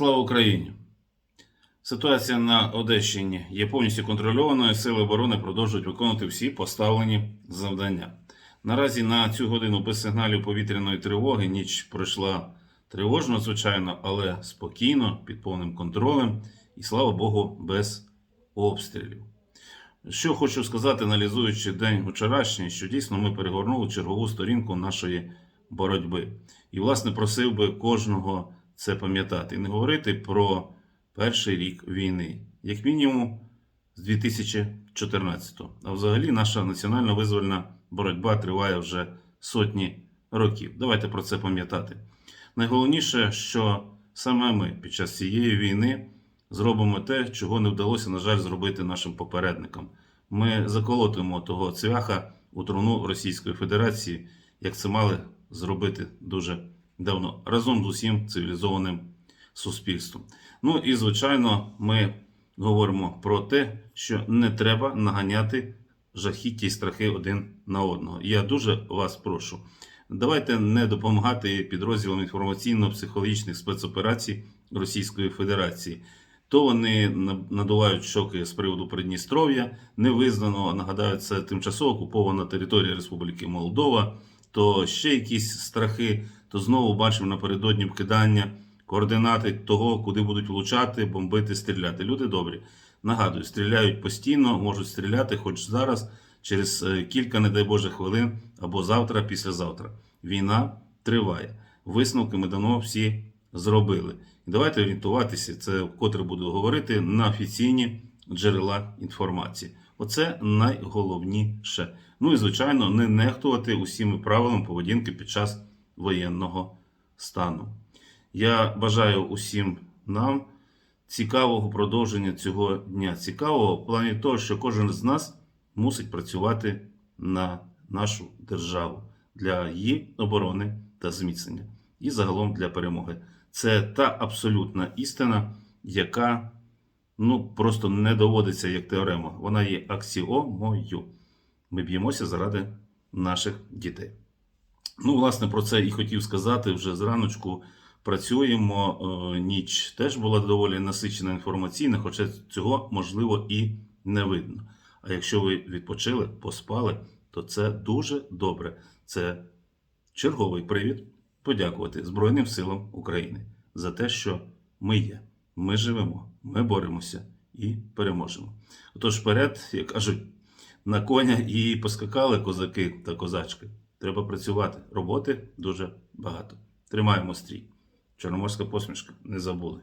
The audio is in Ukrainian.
Слава Україні! Ситуація на Одещині є повністю контрольованою. Сили оборони продовжують виконувати всі поставлені завдання. Наразі на цю годину без сигналів повітряної тривоги ніч пройшла тривожно, звичайно, але спокійно, під повним контролем і, слава Богу, без обстрілів. Що хочу сказати, аналізуючи день вчорашній, що дійсно ми перегорнули чергову сторінку нашої боротьби. І, власне, просив би кожного це пам'ятати і не говорити про перший рік війни, як мінімум з 2014-го. А взагалі наша національно визвольна боротьба триває вже сотні років. Давайте про це пам'ятати. Найголовніше, що саме ми під час цієї війни зробимо те, чого не вдалося, на жаль, зробити нашим попередникам. Ми заколотимо того цвяха у труну Російської Федерації, як це мали зробити дуже давно, разом з усім цивілізованим суспільством. Ну і звичайно, ми говоримо про те, що не треба наганяти жахіття і страхи один на одного. Я дуже вас прошу. Давайте не допомагати підрозділам інформаційно-психологічних спецоперацій Російської Федерації. То вони надувають шоки з приводу Придністров'я, невизнано, нагадаю, це тимчасово окупована територія Республіки Молдова, то ще якісь страхи, то знову бачимо напередодні вкидання координати того, куди будуть влучати, бомбити, стріляти. Люди добрі. Нагадую, стріляють постійно, можуть стріляти хоч зараз, через е, кілька, не дай Боже, хвилин або завтра, післязавтра. Війна триває. Висновки ми давно всі зробили. І давайте орієнтуватися, це вкотре буду говорити, на офіційні джерела інформації. Оце найголовніше. Ну і, звичайно, не нехтувати усіми правилами поведінки під час воєнного стану. Я бажаю усім нам цікавого продовження цього дня. Цікавого в плані того, що кожен з нас мусить працювати на нашу державу для її оборони та зміцнення і загалом для перемоги. Це та абсолютна істина, яка ну, просто не доводиться як теорема. Вона є аксіомою. Ми б'ємося заради наших дітей. Ну, власне, про це і хотів сказати вже зраночку. Працюємо. Е, Ніч теж була доволі насичена інформаційна, хоча цього можливо і не видно. А якщо ви відпочили, поспали, то це дуже добре. Це черговий привід подякувати Збройним силам України за те, що ми є. Ми живемо, ми боремося і переможемо. Отож, вперед, як кажуть, на коня і поскакали козаки та козачки. Треба працювати. Роботи дуже багато. Тримаємо стрій. Чорноморська посмішка. Не забули.